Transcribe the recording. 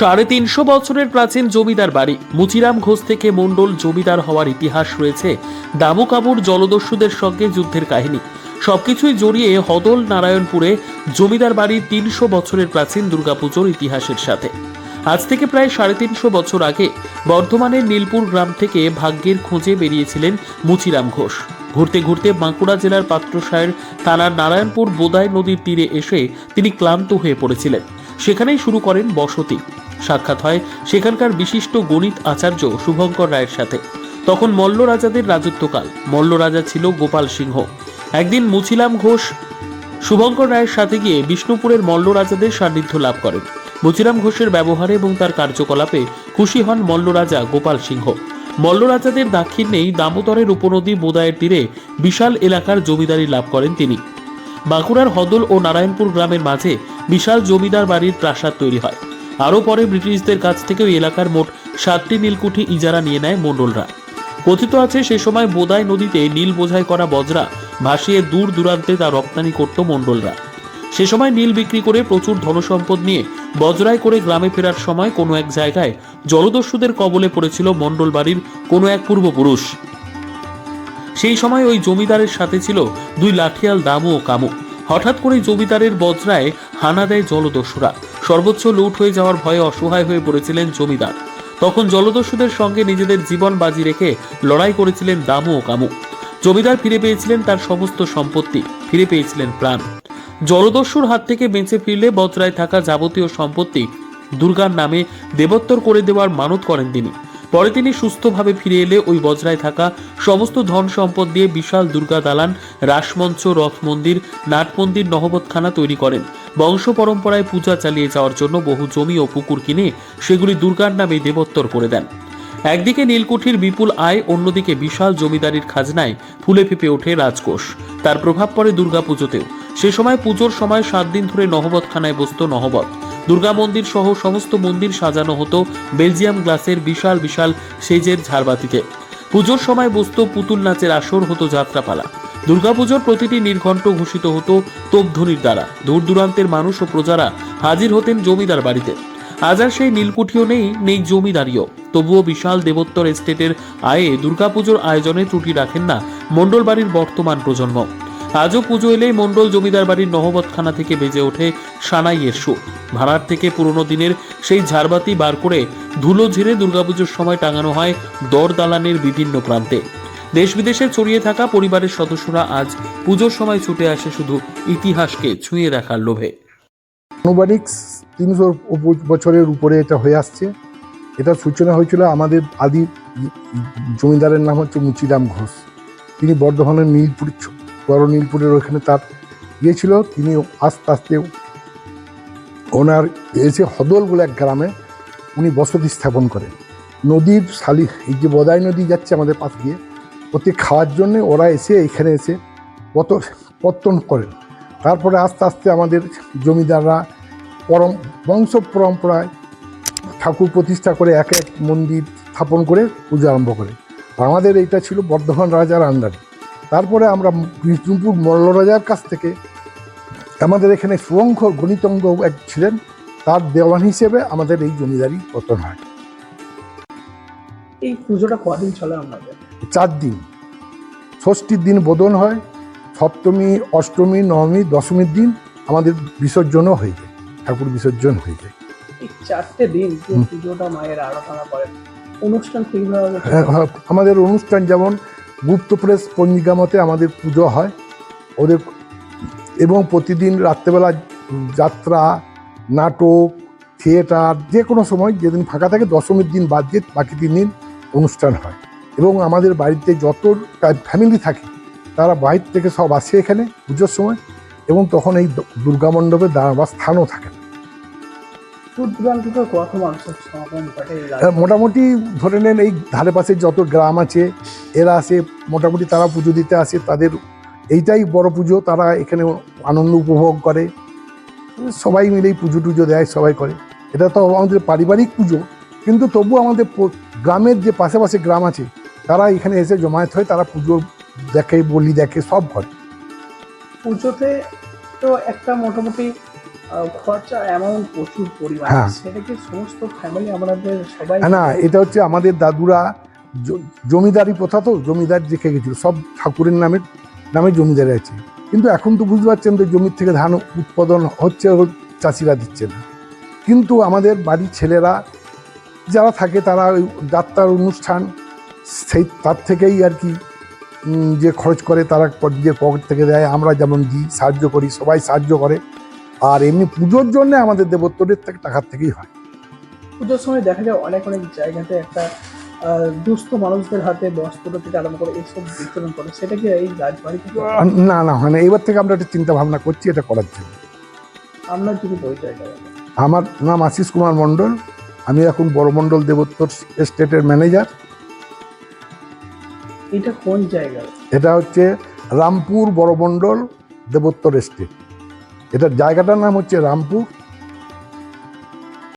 সাড়ে তিনশো বছরের প্রাচীন জমিদার বাড়ি। মুচিরাম ঘোষ থেকে মণ্ডল জমিদার হওয়ার ইতিহাস রয়েছে দামুকাবুর জলদস্যুদের সঙ্গে যুদ্ধের কাহিনী। সবকিছুই জড়িয়ে হদল নারায়ণপুরে জমিদার বাড়ির তিনশো বছরের প্রাচীন দুর্গাপুজোর ইতিহাসের সাথে। আজ থেকে প্রায় সাড়ে তিনশো বছর আগে বর্ধমানের নীলপুর গ্রাম থেকে ভাগ্যের খোঁজে বেরিয়েছিলেন মুচিরাম ঘোষ। ঘুরতে ঘুরতে বাঁকুড়া জেলার পাত্রসায়ের থানার নারায়ণপুর বোদাই নদীর তীরে এসে তিনি ক্লান্ত হয়ে পড়েছিলেন। সেখানেই শুরু করেন বসতি। সাক্ষাৎ হয় সেখানকার বিশিষ্ট গণিত আচার্য শুভঙ্কর রায়ের সাথে। তখন মল্ল রাজাদের রাজত্বকাল। মল্ল রাজা ছিল গোপাল সিংহ। একদিন মুছিলাম ঘোষ শুভঙ্কর রায়ের সাথে গিয়ে বিষ্ণুপুরের মল্ল রাজাদের সান্নিধ্য লাভ করেন। মুচিরাম ঘোষের ব্যবহারে এবং তার কার্যকলাপে খুশি হন মল্ল রাজা গোপাল সিংহ। মল্ল রাজাদের দাক্ষিণ্যেই দামোদরের উপনদী বোদায়ের তীরে বিশাল এলাকার জমিদারি লাভ করেন তিনি। বাঁকুড়ার হদল ও নারায়ণপুর গ্রামের মাঝে বিশাল জমিদার বাড়ির প্রাসাদ তৈরি হয়। আরও পরে ব্রিটিশদের কাছ থেকে ওই এলাকার মোট সাতটি নীলকুঠি ইজারা নিয়ে নেয় মণ্ডলরা। কথিত আছে, সে সময় বোদাই নদীতে নীল বোঝাই করা বজরা ভাসিয়ে দূর দূরান্তে তা রপ্তানি করত মণ্ডলরা। সে সময় নীল বিক্রি করে প্রচুর ধনসম্পদ নিয়ে বজরায় করে গ্রামে ফেরার সময় কোনো এক জায়গায় জলদস্যুদের কবলে পড়েছিল মণ্ডল বাড়ির কোনো এক পূর্বপুরুষ। সেই সময় ওই জমিদারের সাথে ছিল দুই লাঠিয়াল দামু ও কামু। হঠাৎ করে জমিদারের বজরায় হানা দেয় জলদস্যুরা। সর্বোচ্চ লুট হয়ে যাওয়ার ভয়ে অসহায় হয়ে পড়েছিলেন জমিদার। তখন জলদস্যুদের সঙ্গে নিজেদের জীবন বাজি রেখে লড়াই করেছিলেন দামু ও কামু। জমিদার ফিরে পেয়েছিলেন তার সমস্ত সম্পত্তি, ফিরে পেয়েছিলেন প্রাণ। জলদস্যুর হাত থেকে বেঁচে ফিরলে বজরায় থাকা যাবতীয় সম্পত্তি দুর্গার নামে দেবোত্তর করে দেওয়ার মানত করেন তিনি। পরে তিনি সুস্থভাবে ফিরে এলে ওই বজরায় থাকা সমস্ত ধন সম্পদ দিয়ে বিশাল দুর্গা দালান, রাসমঞ্চ, রথ মন্দির, নাট মন্দির নহবতখানা তৈরি করেন। বংশ পরম্পরায় পূজা চালিয়ে যাওয়ার জন্য বহু জমি ও পুকুর কিনে সেগুলি দুর্গার নামে দেবোত্তর করে দেন। একদিকে নীলকুঠির বিপুল আয়, অন্যদিকে বিশাল জমিদারির খাজনায় ফুলে ফেঁপে ওঠে রাজকোষ। তার প্রভাব পড়ে দুর্গাপুজোতেও। সে সময় পুজোর সময় সাত দিন ধরে নহবতখানায় বসত নহবত দুর্গা মন্দির সহ সমস্ত মন্দির সাজানো হতো বেলজিয়াম গ্লাসের বিশাল বিশাল সেজের ঝাড়বাতিতে। পুজোর সময় বসত পুতুল নাচের আসর হতো যাত্রাপালা। দুর্গাপুজোর প্রতিটি নির্ঘণ্ট ঘোষিত হতো তোপধ্বনির দ্বারা। দূর দূরান্তের মানুষ ও প্রজারা হাজির হতেন জমিদার বাড়িতে। আজ আর সেই নীলকুঠিও নেই নেই জমিদারিও। তবুও বিশাল দেবোত্তর এস্টেটের আয়ে দুর্গাপুজোর আয়োজনে ত্রুটি রাখেন না মণ্ডল বাড়ির বর্তমান প্রজন্ম। আজও পুজো এলেই মণ্ডল জমিদার বাড়ির নহবতখানা থেকে বেজে ওঠে সানাইয়ের সুর। ভাড়ার থেকে পুরনো দিনের সেই ঝাড়বাতি বার করে ধুলো ঝেড়ে দুর্গাপুজোর সময় টাঙানো হয় দর দালানের বিভিন্ন প্রান্তে। দেশ বিদেশে ছড়িয়ে থাকা পরিবারের সদস্যরা আজ পুজোর সময় ছুটে আসে শুধু ইতিহাসকে ছুঁয়ে দেখার লোভে। আনুমানিক তিনশো বছরের উপরে এটা হয়ে আসছে। এটা সূচনা হয়েছিল আমাদের আদি জমিদারের নাম হচ্ছে মুচিরাম ঘোষ। তিনি বর্ধমানের নীলপুর বড় নীলপুরের ওখানে তার ইয়ে ছিল, তিনি আস্তে আস্তে ওনার এসে হদল বলে এক গ্রামে উনি বসতি স্থাপন করেন। নদীর শালি, এই যে বদাই নদী যাচ্ছে আমাদের পাশ দিয়ে, ওতে খাওয়ার জন্য ওরা এসে এখানে এসে পত, পত্তন করেন। তারপরে আস্তে আস্তে আমাদের জমিদাররা পরম, বংশ পরম্পরায় ঠাকুর প্রতিষ্ঠা করে এক এক মন্দির স্থাপন করে পুজো আরম্ভ করে। আমাদের এইটা ছিল বর্ধমান রাজার আন্ডারে। তারপরে আমরা বিষ্ণুপুর মল্ল রাজার কাছ থেকে আমাদের এখানে সুবংশর গণিতঙ্গ এক ছিলেন তার দেওয়ান হিসেবে আমাদের এই জমিদারি পতন হয়। এই পুজোটা কদিন চলে আপনাদের চার দিন। ষষ্ঠীর দিন বোধন হয় সপ্তমী অষ্টমী নবমী দশমীর দিন আমাদের বিসর্জনও হয়ে যায় ঠাকুর বিসর্জন হয়ে যায়। চারটে দিন পুজোটা মায়ের আরাধনা করেন। অনুষ্ঠান হ্যাঁ, হ্যাঁ, আমাদের অনুষ্ঠান যেমন গুপ্ত প্রেস পঞ্জিকা মতে আমাদের পুজো হয়। ওদের এবং প্রতিদিন রাত্রেবেলা যাত্রা নাটক থিয়েটার যে কোনো সময় যেদিন ফাঁকা থাকে দশমীর দিন বাদ দিয়ে বাকি তিন দিন অনুষ্ঠান হয়। এবং আমাদের বাড়িতে যত ফ্যামিলি থাকে তারা বাইরে থেকে সব আসে এখানে পুজোর সময় এবং তখন এই দুর্গা মণ্ডপে দাঁড়াবার স্থানও থাকে না। হ্যাঁ, মোটামুটি ধরে নেন এই ধারে পাশে যত গ্রাম আছে এরা আসে মোটামুটি তারা পুজো দিতে আসে তাদের এইটাই বড় পুজো তারা এখানে আনন্দ উপভোগ করে। সবাই মিলেই পুজো টুজো দেয় সবাই করে। এটা তো আমাদের পারিবারিক পুজো কিন্তু তবু আমাদের গ্রামের যে পাশে পাশে গ্রাম আছে তারা এখানে এসে জমায়েত হয় তারা পুজো দেখে বলি দেখে সব করে। পুজোতে তো একটা মোটামুটি খরচা অ্যামাউন্ট প্রচুর পরিমাণ। হ্যাঁ। সেটাকে সমস্ত ফ্যামিলি আমাদের সবাই না এটা হচ্ছে আমাদের দাদুরা জমিদারি প্রথা তো জমিদার দেখে গেছিল, সব ঠাকুরের নামে নামে জমিদারি আছে। কিন্তু এখন তো বুঝতে পারছেন যে জমির থেকে ধান উৎপাদন হচ্ছে চাষিরা দিচ্ছে না। কিন্তু আমাদের বাড়ির ছেলেরা যারা থাকে, তারা ওই যাত্রার অনুষ্ঠান, সেই তার থেকেই আর কি যে খরচ করে, তারা নিজের পকেট থেকে দেয়। আমরা যেমন দিই, সাহায্য করি, সবাই সাহায্য করে। আর এমনি পুজোর জন্য আমাদের দেবোত্তরের থেকে টাকার থেকেই হয়। পুজোর সময় দেখা যায় অনেক অনেক জায়গাতে একটা দুস্থ মানুষদের হাতে বস্ত্র থেকে আরম্ভ করে এইসব বিতরণ করে সেটা কি এই রাজবাড়িতে না না হয় না। এবার থেকে আমরা একটা চিন্তা ভাবনা করছি এটা করার জন্য। আপনার যদি পরিচয়টা বলেন। আমার নাম আশিস কুমার মণ্ডল। আমি এখন বড়মণ্ডল দেবোত্তর স্টেটের ম্যানেজার। এটা কোন জায়গা? এটা হচ্ছে রামপুর বড়মণ্ডল দেবোত্তর স্টেট এটার জায়গাটার নাম হচ্ছে রামপুর।